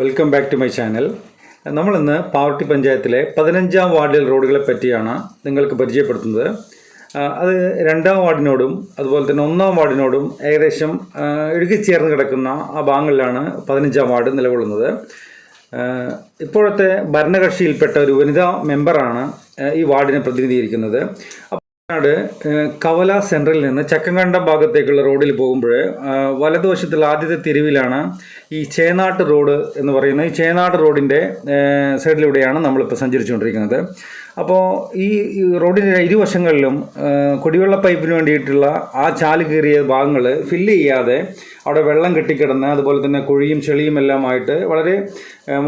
Welcome back to my channel നമ്മളിന്ന് പാവർട്ടി പഞ്ചായത്തിലെ പതിനഞ്ചാം വാർഡിൽ റോഡുകളെ പറ്റിയാണ് നിങ്ങൾക്ക് പരിചയപ്പെടുത്തുന്നത്. അത് രണ്ടാം വാർഡിനോടും അതുപോലെ തന്നെ ഒന്നാം വാർഡിനോടും ഏകദേശം ഇഴുകിച്ചേർന്ന് കിടക്കുന്ന ആ ഭാഗങ്ങളിലാണ് പതിനഞ്ചാം വാർഡ് നിലകൊള്ളുന്നത്. ഇപ്പോഴത്തെ ഭരണകക്ഷിയിൽപ്പെട്ട ഒരു വനിതാ മെമ്പറാണ് ഈ വാർഡിനെ പ്രതിനിധീകരിക്കുന്നത്. വയനാട് കവല സെൻട്രലിൽ നിന്ന് ചക്കങ്കണ്ടം ഭാഗത്തേക്കുള്ള റോഡിൽ പോകുമ്പോൾ വലതുവശത്തുള്ള ആദ്യത്തെ തിരിവിലാണ് ഈ ചേനാട്ട് റോഡ് എന്ന് പറയുന്നത്. ഈ ചേനാട്ട് റോഡിന്റെ സൈഡിലൂടെയാണ് നമ്മളിപ്പോൾ സഞ്ചരിച്ചുകൊണ്ടിരിക്കുന്നത്. അപ്പോൾ ഈ റോഡിന്റെ ഇരുവശങ്ങളിലും കുടിവെള്ള പൈപ്പിന് വേണ്ടിയിട്ടുള്ള ആ ചാൽ കീറിയ ഭാഗങ്ങൾ ഫില്ല് ചെയ്യാതെ അവിടെ വെള്ളം കെട്ടിക്കിടന്ന് അതുപോലെ തന്നെ കുഴിയും ചെളിയും എല്ലാമായിട്ട് വളരെ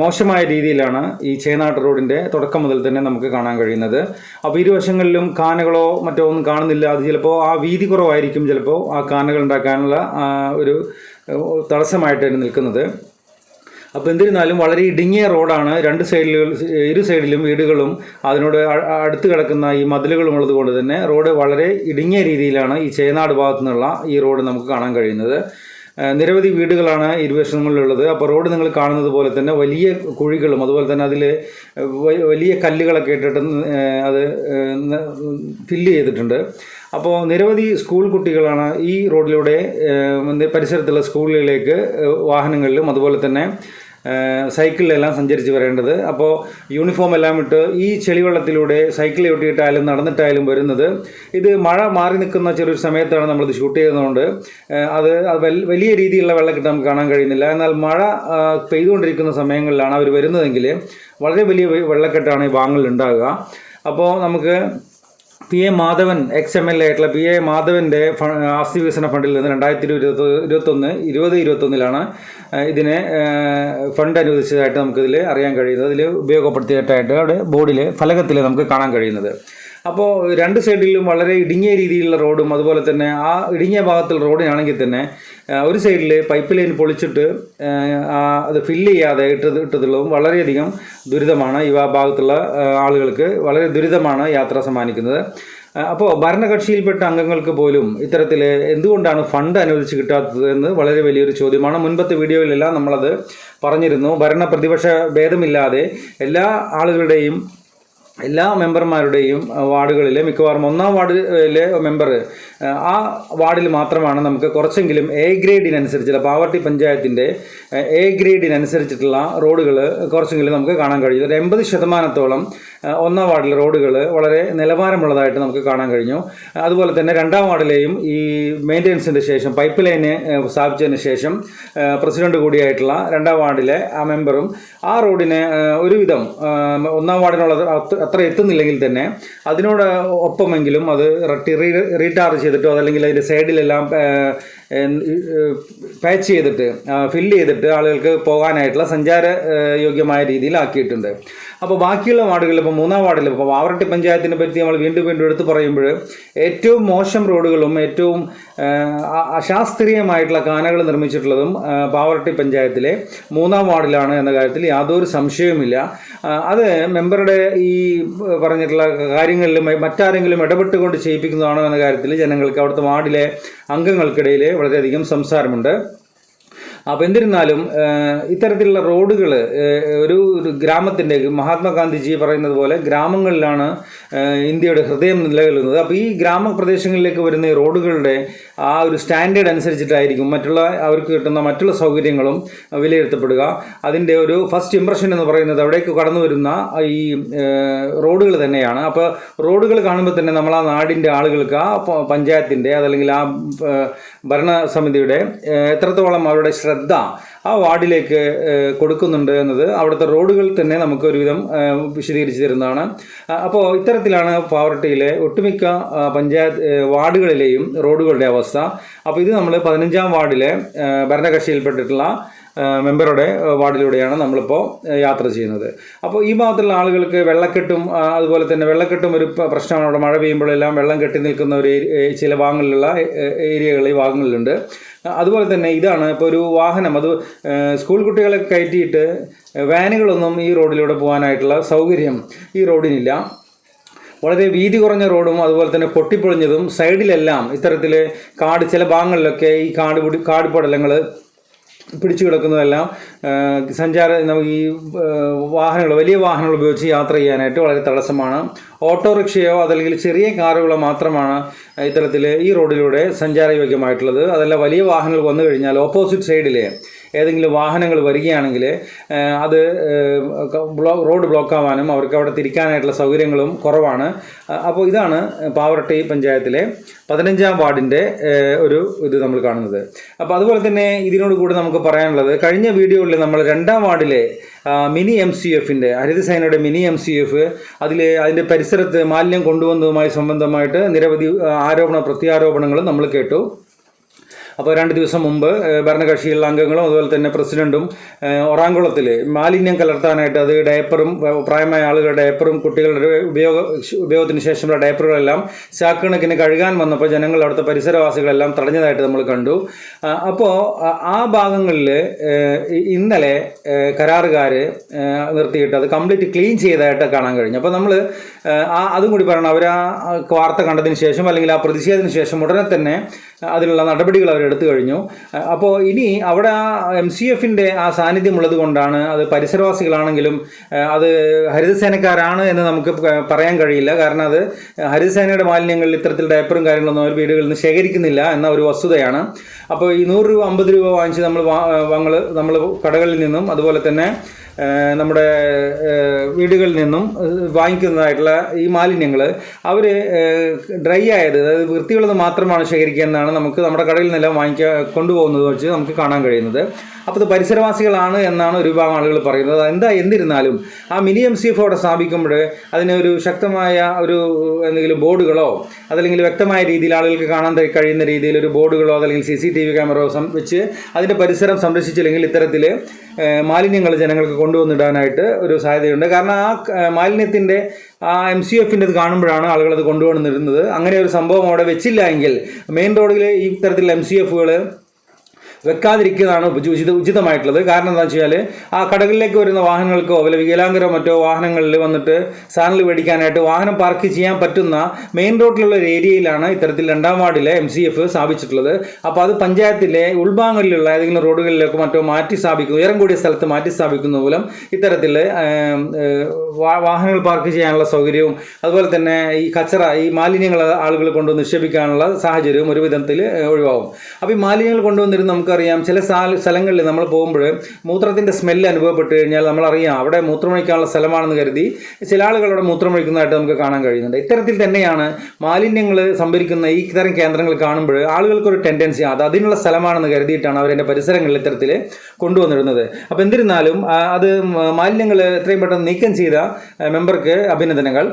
മോശമായ രീതിയിലാണ് ഈ ചേനാട്ട് റോഡിന്റെ തുടക്കം മുതൽ തന്നെ നമുക്ക് കാണാൻ കഴിയുന്നത്. അപ്പോൾ ഇരുവശങ്ങളിലും കാനകളോ മറ്റോ ഒന്നും കാണുന്നില്ല. അത് ചിലപ്പോൾ ആ വീതി കുറവായിരിക്കും ചിലപ്പോൾ ആ കാനകൾ ഉണ്ടാക്കാനുള്ള ഒരു തടസ്സമായിട്ടാണ് നിൽക്കുന്നത്. അപ്പോൾ എന്നിരുന്നാലും വളരെ ഇടുങ്ങിയ റോഡാണ്. രണ്ട് സൈഡിലും ഇരു സൈഡിലും വീടുകളും അതിനോട് അടുത്ത് കിടക്കുന്ന ഈ മതിലുകളും ഉള്ളത് കൊണ്ട് തന്നെ റോഡ് വളരെ ഇടുങ്ങിയ രീതിയിലാണ് ഈ ചേനാട് ഭാഗത്തു നിന്നുള്ള ഈ റോഡ് നമുക്ക് കാണാൻ കഴിയുന്നത്. നിരവധി വീടുകളാണ് ഇരുവശങ്ങളിലുള്ളത്. അപ്പോൾ റോഡ് നിങ്ങൾ കാണുന്നത് പോലെ തന്നെ വലിയ കുഴികളും അതുപോലെ തന്നെ അതിൽ വലിയ കല്ലുകളൊക്കെ ഇട്ടിട്ട് അത് ഫില്ല് ചെയ്തിട്ടുണ്ട്. അപ്പോൾ നിരവധി സ്കൂൾ കുട്ടികളാണ് ഈ റോഡിലൂടെ പരിസരത്തുള്ള സ്കൂളുകളിലേക്ക് വാഹനങ്ങളിലും അതുപോലെ തന്നെ സൈക്കിളിലെല്ലാം സഞ്ചരിച്ച് വരേണ്ടത്. അപ്പോൾ യൂണിഫോം എല്ലാം ഇട്ട് ഈ ചെളിവെള്ളത്തിലൂടെ സൈക്കിൾ ഒട്ടിയിട്ടായാലും നടന്നിട്ടായാലും വരുന്നത്. ഇത് മഴ മാറി നിൽക്കുന്ന ചെറിയൊരു സമയത്താണ് നമ്മളിത് ഷൂട്ട് ചെയ്യുന്നതുകൊണ്ട് അത് വലിയ രീതിയിലുള്ള വെള്ളക്കെട്ട് നമുക്ക് കാണാൻ കഴിയുന്നില്ല. എന്നാൽ മഴ പെയ്തുകൊണ്ടിരിക്കുന്ന സമയങ്ങളിലാണ് അവർ വരുന്നതെങ്കിൽ വളരെ വലിയ വെള്ളക്കെട്ടാണ് ഈ വാങ്ങലുണ്ടാകുക അപ്പോൾ നമുക്ക് P A Madhavan ex M L A ആയിട്ടുള്ള പി എ മാധവന്റെ ആസ്തി വികസന ഫണ്ടിൽ നിന്ന് രണ്ടായിരത്തി ഇരുപത്തി ഇരുപത്തൊന്ന് ഇരുപത് ഇരുപത്തൊന്നിലാണ് ഇതിനെ ഫണ്ട് അനുവദിച്ചതായിട്ട് നമുക്കിതിൽ അറിയാൻ കഴിയുന്നത്. ഇതിൽ ഉപയോഗപ്പെടുത്തിയിട്ടായിട്ട് അവിടെ ബോർഡിലെ ഫലകത്തിൽ നമുക്ക് കാണാൻ കഴിയുന്നത്. അപ്പോൾ രണ്ട് സൈഡിലും വളരെ ഇടുങ്ങിയ രീതിയിലുള്ള റോഡും അതുപോലെ തന്നെ ആ ഇടുങ്ങിയ ഭാഗത്തുള്ള റോഡിനാണെങ്കിൽ തന്നെ ഒരു സൈഡിൽ പൈപ്പ് ലൈൻ പൊളിച്ചിട്ട് അത് ഫില്ല് ചെയ്യാതെ ഇട്ടത് ഇട്ടതുള്ളതും വളരെയധികം ദുരിതമാണ് ഈ ഭാഗത്തുള്ള ആളുകൾക്ക് വളരെ ദുരിതമാണ് യാത്ര സമ്മാനിക്കുന്നത്. അപ്പോൾ ഭരണകക്ഷിയിൽപ്പെട്ട അംഗങ്ങൾക്ക് പോലും ഇത്തരത്തിൽ എന്തുകൊണ്ടാണ് ഫണ്ട് അനുവദിച്ച് കിട്ടാത്തത് എന്ന് വളരെ വലിയൊരു ചോദ്യമാണ്. മുൻപത്തെ വീഡിയോയിലെല്ലാം നമ്മളത് പറഞ്ഞിരുന്നു. ഭരണ പ്രതിപക്ഷ ഭേദമില്ലാതെ എല്ലാ ആളുകളുടെയും എല്ലാ മെമ്പർമാരുടെയും വാർഡുകളിലെ മിക്കവാറും ഒന്നാം വാർഡിലെ മെമ്പർ ആ വാർഡിൽ മാത്രമാണ് നമുക്ക് കുറച്ചെങ്കിലും എ ഗ്രേഡിനനുസരിച്ചുള്ള പാവർട്ടി പഞ്ചായത്തിന്റെ എ ഗ്രേഡിനനുസരിച്ചിട്ടുള്ള റോഡുകൾ കുറച്ചെങ്കിലും നമുക്ക് കാണാൻ കഴിഞ്ഞു ഒരു എൺപത് ശതമാനത്തോളം ഒന്നാം വാർഡിലെ റോഡുകൾ വളരെ നിലവാരമുള്ളതായിട്ട് നമുക്ക് കാണാൻ കഴിഞ്ഞു. അതുപോലെ തന്നെ രണ്ടാം വാർഡിലെയും ഈ മെയിന്റെനൻസിന്റെ ശേഷം പൈപ്പ് ലൈന് സ്ഥാപിച്ചതിന് ശേഷം പ്രസിഡന്റ് കൂടിയായിട്ടുള്ള രണ്ടാം വാർഡിലെ ആ മെമ്പറും ആ റോഡിന് ഒരുവിധം ഒന്നാം വാർഡിനുള്ളത് അത്ര- എത്തുന്നില്ലെങ്കിൽ തന്നെ അതിനോട് ഒപ്പമെങ്കിലും അത് റീടാർജ് ചെയ്തിട്ടോ അതല്ലെങ്കിൽ അതിന്റെ സൈഡിലെല്ലാം പാച്ച് ചെയ്തിട്ട് ഫില്ല് ചെയ്തിട്ട് ആളുകൾക്ക് പോകാനായിട്ടുള്ള സഞ്ചാര യോഗ്യമായ രീതിയിൽ രീതിയിലാക്കിയിട്ടുണ്ട്. അപ്പോൾ ബാക്കിയുള്ള വാർഡുകളിൽ ഇപ്പോൾ മൂന്നാം വാർഡിൽ ഇപ്പോൾ വാവറട്ടി പഞ്ചായത്തിനെ പറ്റി നമ്മൾ വീണ്ടും വീണ്ടും എടുത്തു പറയുമ്പോൾ ഏറ്റവും മോശം റോഡുകളും ഏറ്റവും അശാസ്ത്രീയമായിട്ടുള്ള കാനകൾ നിർമ്മിച്ചിട്ടുള്ളതും പാവറട്ടി പഞ്ചായത്തിലെ മൂന്നാം വാർഡിലാണ് എന്ന കാര്യത്തിൽ യാതൊരു സംശയവുമില്ല. അത് മെമ്പറുടെ ഈ പറഞ്ഞിട്ടുള്ള കാര്യങ്ങളിൽ മറ്റാരെങ്കിലും ഇടപെട്ടുകൊണ്ട് ചെയ്യിപ്പിക്കുന്നതാണോ എന്ന കാര്യത്തിൽ ജനങ്ങൾക്ക് അവിടുത്തെ വാർഡിലെ അംഗങ്ങൾക്കിടയിൽ വളരെയധികം സംസാരമുണ്ട്. അപ്പോൾ എന്നിരുന്നാലും ഇത്തരത്തിലുള്ള റോഡുകൾ ഒരു ഒരു ഗ്രാമത്തിന്റെ മഹാത്മാഗാന്ധിജി പറയുന്നത് പോലെ ഗ്രാമങ്ങളിലാണ് ഇന്ത്യയുടെ ഹൃദയം നിലകൊള്ളുന്നത്. അപ്പോൾ ഈ ഗ്രാമപ്രദേശങ്ങളിലേക്ക് വരുന്ന ഈ റോഡുകളുടെ ആ ഒരു സ്റ്റാൻഡേർഡ് അനുസരിച്ചിട്ടായിരിക്കും മറ്റുള്ള അവർക്ക് കിട്ടുന്ന മറ്റുള്ള സൗകര്യങ്ങളും വിലയിരുത്തപ്പെടുക. അതിന്റെ ഒരു ഫസ്റ്റ് ഇംപ്രഷൻ എന്ന് പറയുന്നത് അവിടേക്ക് കടന്നു വരുന്ന ഈ റോഡുകൾ തന്നെയാണ്. അപ്പോൾ റോഡുകൾ കാണുമ്പോൾ തന്നെ നമ്മൾ ആ നാടിന്റെ ആളുകൾക്ക് ആ പഞ്ചായത്തിന്റെ അതല്ലെങ്കിൽ ആ ഭരണസമിതിയുടെ എത്രത്തോളം അവരുടെ ശ്രദ്ധ ആ വാർഡിലേക്ക് കൊടുക്കുന്നുണ്ട് എന്നത് അവിടുത്തെ റോഡുകൾ തന്നെ നമുക്ക് ഒരുവിധം വിശദീകരിച്ചു തരുന്നതാണ്. അപ്പോൾ ഇത്തരത്തിലാണ് പാവർട്ടിയിലെ ഒട്ടുമിക്ക പഞ്ചായത്ത് വാർഡുകളിലെയും റോഡുകളുടെ അവസ്ഥ. അപ്പോൾ ഇത് നമ്മൾ പതിനഞ്ചാം വാർഡിലെ ഭരണകക്ഷിയിൽപ്പെട്ടിട്ടുള്ള മെമ്പറുടെ വാർഡിലൂടെയാണ് നമ്മളിപ്പോൾ യാത്ര ചെയ്യുന്നത്. അപ്പോൾ ഈ ഭാഗത്തുള്ള ആളുകൾക്ക് വെള്ളക്കെട്ടും അതുപോലെ തന്നെ വെള്ളക്കെട്ടും ഒരു പ്രശ്നമാണ്. അവിടെ മഴ പെയ്യുമ്പോഴെല്ലാം വെള്ളം കെട്ടി നിൽക്കുന്ന ഒരു ചില ഭാഗങ്ങളിലുള്ള ഏരിയകൾ ഈ ഭാഗങ്ങളിലുണ്ട്. അതുപോലെ തന്നെ ഇതാണ് ഇപ്പോൾ ഒരു വാഹനം. അത് സ്കൂൾ കുട്ടികളെ കയറ്റിയിട്ട് വാനുകളൊന്നും ഈ റോഡിലൂടെ പോകാനായിട്ടുള്ള സൗകര്യം ഈ റോഡിനില്ല. വളരെ വീതി കുറഞ്ഞ റോഡും അതുപോലെ തന്നെ പൊട്ടിപ്പൊളിഞ്ഞതും സൈഡിലെല്ലാം ഇത്തരത്തിൽ കാട് ചില ഭാഗങ്ങളിലൊക്കെ ഈ കാട് കാട് പടലങ്ങൾ പിടിച്ചു കിടക്കുന്നതെല്ലാം സഞ്ചാര നമുക്ക് ഈ വാഹനങ്ങൾ വലിയ വാഹനങ്ങൾ ഉപയോഗിച്ച് യാത്ര ചെയ്യാനായിട്ട് വളരെ തടസ്സമാണ്. ഓട്ടോറിക്ഷയോ അതല്ലെങ്കിൽ ചെറിയ കാറുകളോ മാത്രമാണ് ഇത്തരത്തിൽ ഈ റോഡിലൂടെ സഞ്ചാരയോഗ്യമായിട്ടുള്ളത്. അതല്ല വലിയ വാഹനങ്ങൾ വന്നു കഴിഞ്ഞാൽ ഓപ്പോസിറ്റ് സൈഡിൽ ഏതെങ്കിലും വാഹനങ്ങൾ വരികയാണെങ്കിൽ അത് റോഡ് ബ്ലോക്ക് ആവാനും അവർക്ക് അവിടെ തിരിക്കാനായിട്ടുള്ള സൗകര്യങ്ങളും കുറവാണ്. അപ്പോൾ ഇതാണ് പാവറട്ടി പഞ്ചായത്തിലെ പതിനഞ്ചാം വാർഡിന്റെ ഒരു ഇത് നമ്മൾ കാണുന്നത്. അപ്പോൾ അതുപോലെ തന്നെ ഇതിനോട് കൂടി നമുക്ക് പറയാനുള്ളത് കഴിഞ്ഞ വീഡിയോയിൽ നമ്മൾ രണ്ടാം വാർഡിലെ മിനി എം സി എഫിന്റെ ഹരിതസേനയുടെ മിനി എം സി എഫ് അതിൽ അതിന്റെ പരിസരത്ത് മാലിന്യം കൊണ്ടുവന്നതുമായി സംബന്ധമായിട്ട് നിരവധി ആരോപണ പ്രത്യാരോപണങ്ങളും നമ്മൾ കേട്ടു. അപ്പോൾ രണ്ട് ദിവസം മുമ്പ് ഭരണകക്ഷിയിലുള്ള അംഗങ്ങളും അതുപോലെ തന്നെ പ്രസിഡന്റും ഒറാങ്കുളത്തിൽ മാലിന്യം കലർത്താനായിട്ട് അത് ഡയപ്പറും പ്രായമായ ആളുകളുടെ ഡയപ്പറും കുട്ടികളുടെ ഉപയോഗ ഉപയോഗത്തിന് ശേഷമുള്ള ഡയപ്പറുകളെല്ലാം ചാക്കണക്കിന് കഴുകാൻ വന്നപ്പോൾ ജനങ്ങൾ അവിടുത്തെ പരിസരവാസികളെല്ലാം തടഞ്ഞതായിട്ട് നമ്മൾ കണ്ടു. അപ്പോൾ ആ ഭാഗങ്ങളിൽ ഇന്നലെ കരാറുകാർ നിർത്തിയിട്ട് അത് കംപ്ലീറ്റ് ക്ലീൻ ചെയ്തതായിട്ട് കാണാൻ കഴിഞ്ഞു. അപ്പോൾ നമ്മൾ ആ അതും കൂടി പറയണം. അവർ ആ വാർത്ത കണ്ടതിന് ശേഷം അല്ലെങ്കിൽ ആ പ്രതിഷേധത്തിന് ശേഷം ഉടനെ തന്നെ അതിനുള്ള നടപടികൾ അവർ എടുത്തു കഴിഞ്ഞു. അപ്പോൾ ഇനി അവിടെ ആ എം സി എഫിന്റെ ആ സാന്നിധ്യമുള്ളത് കൊണ്ടാണ് അത് പരിസരവാസികളാണെങ്കിലും അത് ഹരിതസേനക്കാരാണ് എന്ന് നമുക്ക് പറയാൻ കഴിയില്ല. കാരണം അത് ഹരിതസേനയുടെ മാലിന്യങ്ങളിൽ ഇത്തരത്തിൽ ഡയപ്പറും കാര്യങ്ങളൊന്നും അവർ വീടുകളിൽ നിന്ന് ശേഖരിക്കുന്നില്ല എന്ന ഒരു വസ്തുതയാണ്. അപ്പോൾ ഈ നൂറ് രൂപ അമ്പത് രൂപ വാങ്ങിച്ച് നമ്മൾ വാങ്ങൾ നമ്മൾ കടകളിൽ നിന്നും അതുപോലെ തന്നെ നമ്മുടെ വീടുകളിൽ നിന്നും വാങ്ങിക്കുന്നതായിട്ടുള്ള ഈ മാലിന്യങ്ങൾ അവർ ഡ്രൈ ആയത് അതായത് വൃത്തിയുള്ളത് മാത്രമാണ് ശേഖരിക്കുക എന്നാണ് നമുക്ക് നമ്മുടെ കടയിൽ നിന്നെല്ലാം വാങ്ങിക്കാൻ കൊണ്ടുപോകുന്നത് വെച്ച് നമുക്ക് കാണാൻ കഴിയുന്നത്. അപ്പോൾ ഇത് പരിസരവാസികളാണ് എന്നാണ് ഒരു വിഭാഗം ആളുകൾ പറയുന്നത്. എന്താ എന്നിരുന്നാലും ആ മിനി എം സി എഫ് അവിടെ സ്ഥാപിക്കുമ്പോൾ അതിന് ഒരു ശക്തമായ ഒരു എന്തെങ്കിലും ബോർഡുകളോ അതല്ലെങ്കിൽ വ്യക്തമായ രീതിയിൽ ആളുകൾക്ക് കാണാൻ കഴിയുന്ന രീതിയിൽ ഒരു ബോർഡുകളോ അതല്ലെങ്കിൽ സി സി ടി വി ക്യാമറയോ വെച്ച് അതിന്റെ പരിസരം സംരക്ഷിച്ചില്ലെങ്കിൽ ഇത്തരത്തിൽ മാലിന്യങ്ങൾ ജനങ്ങൾക്ക് കൊണ്ടുവന്നിടാനായിട്ട് ഒരു സാധ്യതയുണ്ട്. കാരണം ആ മാലിന്യത്തിന്റെ ആ എം സി എഫിന്റെ ഇത് കാണുമ്പോഴാണ് ആളുകൾ അത് കൊണ്ടുവന്നിരുന്നത്. അങ്ങനെ ഒരു സംഭവം അവിടെ വെച്ചില്ല എങ്കിൽ മെയിൻ റോഡിൽ ഈ തരത്തിലുള്ള എം സി എഫുകൾ വെക്കാതിരിക്കുന്നതാണ് ഉചിത ഉചിതമായിട്ടുള്ളത്. കാരണം എന്താ വെച്ചാൽ ആ കടകളിലേക്ക് വരുന്ന വാഹനങ്ങൾക്കോ അല്ലെങ്കിൽ വികലാംഗരോ മറ്റോ വാഹനങ്ങളിൽ വന്നിട്ട് സാധനങ്ങൾ മേടിക്കാനായിട്ട് വാഹനം പാർക്ക് ചെയ്യാൻ പറ്റുന്ന മെയിൻ റോഡിലുള്ള ഒരു ഏരിയയിലാണ് ഇത്തരത്തിൽ രണ്ടാം വാർഡിലെ എം സി എഫ് സ്ഥാപിച്ചിട്ടുള്ളത്. അപ്പോൾ അത് പഞ്ചായത്തിലെ ഉൾഭാഗങ്ങളിലുള്ള ഏതെങ്കിലും റോഡുകളിലേക്കോ മറ്റോ മാറ്റി സ്ഥാപിക്കുന്നു ഉയരം കൂടിയ സ്ഥലത്ത് മാറ്റി സ്ഥാപിക്കുന്ന മൂലം ഇത്തരത്തിൽ വാഹനങ്ങൾ പാർക്ക് ചെയ്യാനുള്ള സൗകര്യവും അതുപോലെ തന്നെ ഈ കച്ചറ ഈ മാലിന്യങ്ങൾ ആളുകൾ കൊണ്ടുവന്ന് നിക്ഷേപിക്കാനുള്ള സാഹചര്യവും ഒരു വിധത്തിൽ ഒഴിവാകും. അപ്പോൾ ഈ മാലിന്യങ്ങൾ കൊണ്ടുവന്നിരുന്ന് നമുക്കറിയാം. ചില സ്ഥലങ്ങളിൽ നമ്മൾ പോകുമ്പോൾ മൂത്രത്തിന്റെ സ്മെല്ല് അനുഭവപ്പെട്ട് കഴിഞ്ഞാൽ നമ്മളറിയാം അവിടെ മൂത്രമൊഴിക്കാനുള്ള സ്ഥലമാണെന്ന് കരുതി ചില ആളുകൾ അവിടെ മൂത്രമൊഴിക്കുന്നതായിട്ട് നമുക്ക് കാണാൻ കഴിയുന്നുണ്ട്. ഇത്തരത്തിൽ തന്നെയാണ് മാലിന്യങ്ങൾ സംഭരിക്കുന്ന ഈ ഇത്തരം കേന്ദ്രങ്ങൾ കാണുമ്പോൾ ആളുകൾക്കൊരു ടെൻഡൻസി അത് അതിനുള്ള സ്ഥലമാണെന്ന് കരുതിയിട്ടാണ് അവരെന്റെ പരിസരങ്ങളിൽ ഇത്തരത്തിൽ കൊണ്ടുവന്നിരുന്നത്. അപ്പോൾ എന്നിരുന്നാലും അത് മാലിന്യങ്ങൾ എത്രയും പെട്ടെന്ന് നീക്കം ചെയ്ത മെമ്പർക്ക് അഭിനന്ദനങ്ങൾ.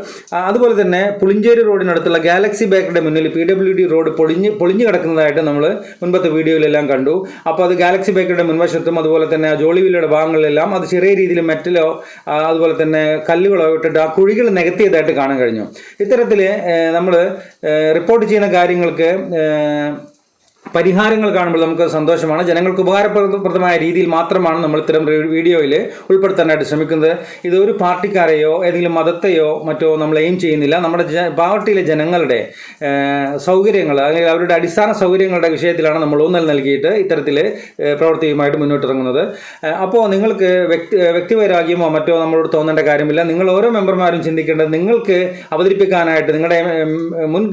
അതുപോലെ തന്നെ പുളിഞ്ചേരി റോഡിനടുത്തുള്ള ഗാലക്സി ബേക്കറിയുടെ മുന്നിൽ പി ഡബ്ല്യു ഡി റോഡ് പൊളിഞ്ഞ് പൊളിഞ്ഞു കിടക്കുന്നതായിട്ട് നമ്മൾ മുൻപത്തെ വീഡിയോയിലെല്ലാം കണ്ടു. അപ്പോൾ അത് ഗാലക്സി ബൈക്കറുടെ മുൻവശത്തും അതുപോലെ തന്നെ ജോളിവില്ലയുടെ ഭാഗങ്ങളിലെല്ലാം അത് ചെറിയ രീതിയിൽ മെറ്റലോ അതുപോലെ തന്നെ കല്ലുകളോ ഇട്ടിട്ട് ആ കുഴികൾ നികത്തിയതായിട്ട് കാണാൻ കഴിഞ്ഞു. ഇത്തരത്തിൽ നമ്മൾ റിപ്പോർട്ട് ചെയ്യുന്ന കാര്യങ്ങൾക്ക് പരിഹാരങ്ങൾ കാണുമ്പോൾ നമുക്ക് സന്തോഷമാണ്. ജനങ്ങൾക്ക് ഉപകാരപ്രദമായ രീതിയിൽ മാത്രമാണ് നമ്മൾ ഇത്തരം വീഡിയോയിൽ ഉൾപ്പെടുത്താനായിട്ട് ശ്രമിക്കുന്നത്. ഇത് ഒരു പാർട്ടിക്കാരെയോ ഏതെങ്കിലും മതത്തെയോ മറ്റോ നമ്മൾ എയിം ചെയ്യുന്നില്ല. നമ്മുടെ പാർട്ടിയിലെ ജനങ്ങളുടെ സൗകര്യങ്ങൾ അല്ലെങ്കിൽ അവരുടെ അടിസ്ഥാന സൗകര്യങ്ങളുടെ വിഷയത്തിലാണ് നമ്മൾ ഊന്നൽ നൽകിയിട്ട് ഇത്തരത്തിൽ പ്രവർത്തിയുമായിട്ട് മുന്നോട്ടിറങ്ങുന്നത്. അപ്പോൾ നിങ്ങൾക്ക് വ്യക്തി വ്യക്തിവൈരാഗ്യമോ മറ്റോ നമ്മളോട് തോന്നേണ്ട കാര്യമില്ല. നിങ്ങൾ ഓരോ മെമ്പർമാരും ചിന്തിക്കേണ്ടത് നിങ്ങൾക്ക് അവതരിപ്പിക്കാനായിട്ട് നിങ്ങളുടെ മുൻ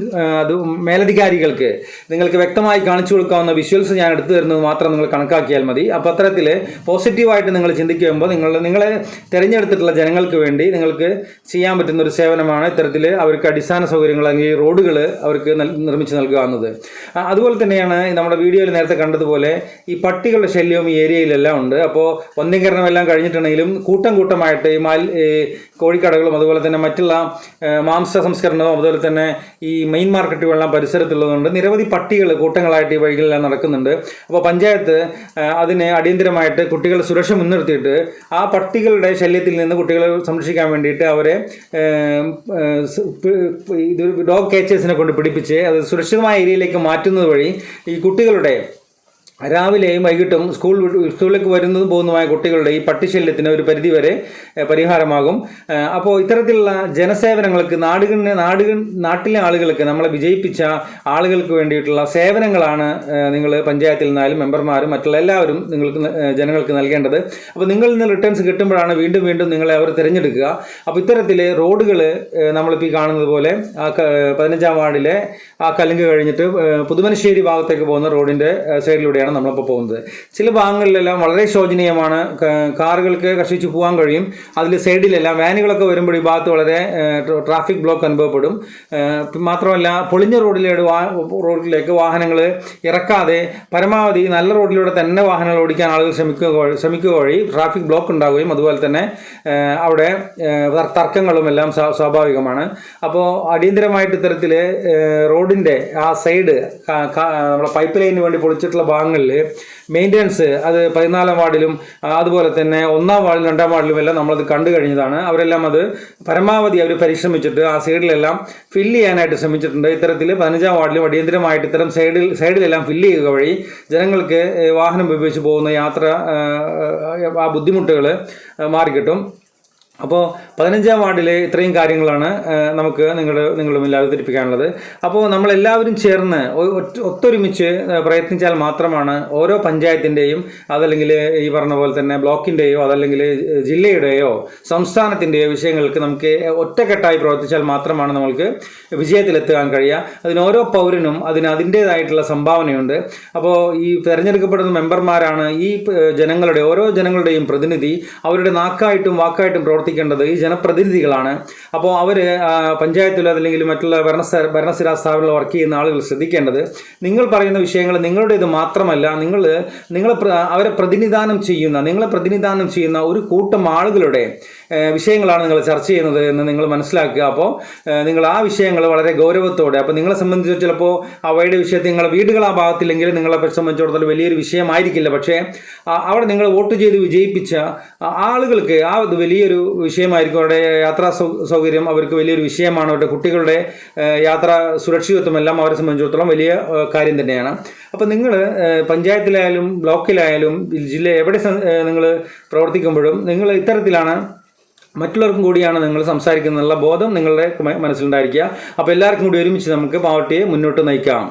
അത് മേലധികാരികൾക്ക് നിങ്ങൾക്ക് വ്യക്തമായി കാണിച്ചു കൊടുക്കാവുന്ന വിഷ്വൽസ് ഞാൻ എടുത്തു തരുന്നത് മാത്രം നിങ്ങൾ കണക്കാക്കിയാൽ മതി. അപ്പോൾ അത്തരത്തിൽ പോസിറ്റീവായിട്ട് നിങ്ങൾ ചിന്തിക്കുമ്പോൾ നിങ്ങൾ നിങ്ങളെ തിരഞ്ഞെടുത്തിട്ടുള്ള ജനങ്ങൾക്ക് വേണ്ടി നിങ്ങൾക്ക് ചെയ്യാൻ പറ്റുന്ന ഒരു സേവനമാണ് ഇത്തരത്തിൽ അവർക്ക് അടിസ്ഥാന സൗകര്യങ്ങൾ അല്ലെങ്കിൽ റോഡുകൾ അവർക്ക് നിർമ്മിച്ച് നൽകുക എന്നത് അതുപോലെ തന്നെയാണ് നമ്മുടെ വീഡിയോയിൽ നേരത്തെ കണ്ടതുപോലെ ഈ പട്ടികളുടെ ശല്യവും ഈ ഏരിയയിലെല്ലാം ഉണ്ട്. അപ്പോൾ എല്ലാം കഴിഞ്ഞിട്ടുണ്ടെങ്കിലും കൂട്ടം കൂട്ടമായിട്ട് ഈ മാൽ കോഴിക്കടകളും അതുപോലെ തന്നെ മറ്റുള്ള മാംസ സംസ്കരണവും അതുപോലെ തന്നെ ഈ മെയിൻ മാർക്കറ്റുകളെല്ലാം പരിസരത്തുള്ളതുകൊണ്ട് നിരവധി പട്ടികൾ കൂട്ടങ്ങളായിട്ട് ഈ വഴികളിലെല്ലാം നടക്കുന്നുണ്ട്. അപ്പോൾ പഞ്ചായത്ത് അതിനെ അടിയന്തരമായിട്ട് കുട്ടികളുടെ സുരക്ഷ മുൻനിർത്തിയിട്ട് ആ പട്ടികളുടെ ശല്യത്തിൽ നിന്ന് കുട്ടികളെ സംരക്ഷിക്കാൻ വേണ്ടിയിട്ട് അവരെ ഇത് ഡോഗ് കേച്ചേഴ്സിനെ കൊണ്ട് പിടിപ്പിച്ച് അത് സുരക്ഷിതമായ ഏരിയയിലേക്ക് മാറ്റുന്നത് വഴി ഈ കുട്ടികളുടെ രാവിലെയും വൈകിട്ടും സ്കൂൾ സ്കൂളിലേക്ക് വരുന്നതും പോകുന്നതുമായ കുട്ടികളുടെ ഈ പട്ടിശല്യത്തിന് ഒരു പരിധിവരെ പരിഹാരമാകും. അപ്പോൾ ഇത്തരത്തിലുള്ള ജനസേവനങ്ങൾക്ക് നാടുകളിന് നാടുക നാട്ടിലെ ആളുകൾക്ക് നമ്മളെ വിജയിപ്പിച്ച ആളുകൾക്ക് വേണ്ടിയിട്ടുള്ള സേവനങ്ങളാണ് നിങ്ങൾ പഞ്ചായത്തിൽ നിന്നാലും മെമ്പർമാരും മറ്റുള്ള എല്ലാവരും നിങ്ങൾക്ക് ജനങ്ങൾക്ക് നൽകേണ്ടത്. അപ്പോൾ നിങ്ങളിൽ നിന്ന് റിട്ടേൺസ് കിട്ടുമ്പോഴാണ് വീണ്ടും വീണ്ടും നിങ്ങളെ അവർ തിരഞ്ഞെടുക്കുക. അപ്പോൾ ഇത്തരത്തിൽ റോഡുകൾ നമ്മളിപ്പോൾ ഈ കാണുന്നത് പോലെ ആ പതിനഞ്ചാം വാർഡിലെ ആ കലുങ്ക് കഴിഞ്ഞിട്ട് പുതുമനശ്ശേരി ഭാഗത്തേക്ക് പോകുന്ന റോഡിന്റെ സൈഡിലൂടെയാണ് നമ്മളിപ്പോൾ പോകുന്നത്. ചില ഭാഗങ്ങളിലെല്ലാം വളരെ ശോചനീയമാണ്. കാറുകൾക്ക് കഷ്ടിച്ച് പോകാൻ കഴിയും. അതിൽ സൈഡിലെല്ലാം വാനുകളൊക്കെ വരുമ്പോൾ ഈ ഭാഗത്ത് വളരെ ട്രാഫിക് ബ്ലോക്ക് അനുഭവപ്പെടും. മാത്രമല്ല പൊളിഞ്ഞ റോഡിലൂടെ വാ റോഡിലേക്ക് വാഹനങ്ങൾ ഇറക്കാതെ പരമാവധി നല്ല റോഡിലൂടെ തന്നെ വാഹനങ്ങൾ ഓടിക്കാൻ ആളുകൾ ശ്രമിക്കുക ശ്രമിക്കുക വഴി ട്രാഫിക് ബ്ലോക്ക് ഉണ്ടാവുകയും അതുപോലെ തന്നെ അവിടെ തർക്കങ്ങളും എല്ലാം സ്വാഭാവികമാണ്. അപ്പോൾ അടിയന്തരമായിട്ട് ഇത്തരത്തിൽ റോഡിന്റെ ആ സൈഡ് നമ്മുടെ പൈപ്പ് ലൈനിന് വേണ്ടി പൊളിച്ചിട്ടുള്ള ഭാഗങ്ങളിൽ മെയിന്റനൻസ് അത് പതിനാലാം വാർഡിലും അതുപോലെ തന്നെ ഒന്നാം വാർഡിലും രണ്ടാം വാർഡിലും എല്ലാം നമ്മളത് കണ്ടു കഴിഞ്ഞതാണ്. അവരെല്ലാം അത് പരമാവധി അവർ പരിശ്രമിച്ചിട്ട് ആ സൈഡിലെല്ലാം ഫില്ല് ചെയ്യാനായിട്ട് ശ്രമിച്ചിട്ടുണ്ട്. ഇത്തരത്തിൽ പതിനഞ്ചാം വാർഡിലും അടിയന്തരമായിട്ട് ഇത്തരം സൈഡിൽ സൈഡിലെല്ലാം ഫില്ല് ചെയ്യുക വഴി ജനങ്ങൾക്ക് വാഹനം ഉപയോഗിച്ച് പോകുന്ന യാത്ര ആ ബുദ്ധിമുട്ടുകൾ മാറിക്കിട്ടും. അപ്പോൾ പതിനഞ്ചാം വാർഡിൽ ഇത്രയും കാര്യങ്ങളാണ് നമുക്ക് നിങ്ങളുടെ നിങ്ങളുടെ മുന്നിൽ അവതരിപ്പിക്കാനുള്ളത് അപ്പോൾ നമ്മളെല്ലാവരും ചേർന്ന് ഒത്തൊരുമിച്ച് പ്രയത്നിച്ചാൽ മാത്രമാണ് ഓരോ പഞ്ചായത്തിന്റെയും അതല്ലെങ്കിൽ ഈ പറഞ്ഞ പോലെ തന്നെ ബ്ലോക്കിന്റെയോ അതല്ലെങ്കിൽ ജില്ലയുടെയോ സംസ്ഥാനത്തിന്റെയോ വിഷയങ്ങൾക്ക് നമുക്ക് ഒറ്റക്കെട്ടായി പ്രവർത്തിച്ചാൽ മാത്രമാണ് നമ്മൾക്ക് വിജയത്തിലെത്താൻ കഴിയുക. അതിന് ഓരോ പൗരനും അതിന് അതിന്റേതായിട്ടുള്ള സംഭാവനയുണ്ട്. അപ്പോൾ ഈ തിരഞ്ഞെടുക്കപ്പെടുന്ന മെമ്പർമാരാണ് ഈ ജനങ്ങളുടെ ഓരോ ജനങ്ങളുടെയും പ്രതിനിധി അവരുടെ നാക്കായിട്ടും വാക്കായിട്ടും പ്രവർത്തിക്കേണ്ടത് ഈ ജനപ്രതിനിധികളാണ്. അപ്പോൾ അവർ പഞ്ചായത്തിലോ അല്ലെങ്കിൽ മറ്റുള്ള ഭരണ ഭരണസ്ഥിരാ സ്ഥാപനങ്ങളിൽ വർക്ക് ചെയ്യുന്ന ആളുകൾ ശ്രദ്ധിക്കേണ്ടത് നിങ്ങൾ പറയുന്ന വിഷയങ്ങൾ നിങ്ങളുടേത് മാത്രമല്ല നിങ്ങൾ നിങ്ങളെ അവരെ പ്രതിനിധാനം ചെയ്യുന്ന നിങ്ങളെ പ്രതിനിധാനം ചെയ്യുന്ന ഒരു കൂട്ടം ആളുകളുടെ വിഷയങ്ങളാണ് നിങ്ങൾ ചർച്ച ചെയ്യുന്നത് എന്ന് നിങ്ങൾ മനസ്സിലാക്കുക. അപ്പോൾ നിങ്ങൾ ആ വിഷയങ്ങൾ വളരെ ഗൗരവത്തോടെ അപ്പോൾ നിങ്ങളെ സംബന്ധിച്ച് ചിലപ്പോൾ അവയുടെ വിഷയത്തിൽ നിങ്ങളുടെ വീടുകൾ ആ ഭാഗത്തില്ലെങ്കിൽ നിങ്ങളെ സംബന്ധിച്ചിടത്തോളം വലിയൊരു വിഷയമായിരിക്കില്ല. പക്ഷേ അവിടെ നിങ്ങൾ വോട്ട് ചെയ്ത് വിജയിപ്പിച്ച ആളുകൾക്ക് ആ വലിയൊരു വിഷയമായിരിക്കും. അവരുടെ യാത്രാ സൗകര്യം അവർക്ക് വലിയൊരു വിഷയമാണ്. അവരുടെ കുട്ടികളുടെ യാത്രാ സുരക്ഷിതത്വം എല്ലാം അവരെ സംബന്ധിച്ചിടത്തോളം വലിയ കാര്യം തന്നെയാണ്. അപ്പോൾ നിങ്ങൾ പഞ്ചായത്തിലായാലും ബ്ലോക്കിലായാലും ജില്ല എവിടെ നിങ്ങൾ പ്രവർത്തിക്കുമ്പോഴും നിങ്ങൾ ഇത്തരത്തിലാണ് മറ്റുള്ളവർക്കും കൂടിയാണ് നിങ്ങൾ സംസാരിക്കുന്നുള്ള ബോധം നിങ്ങളുടെ മനസ്സിലുണ്ടായിരിക്കുക. അപ്പോൾ എല്ലാവർക്കും കൂടി ഒരുമിച്ച് നമുക്ക് പാവട്ടിയെ മുന്നോട്ട് നയിക്കാം.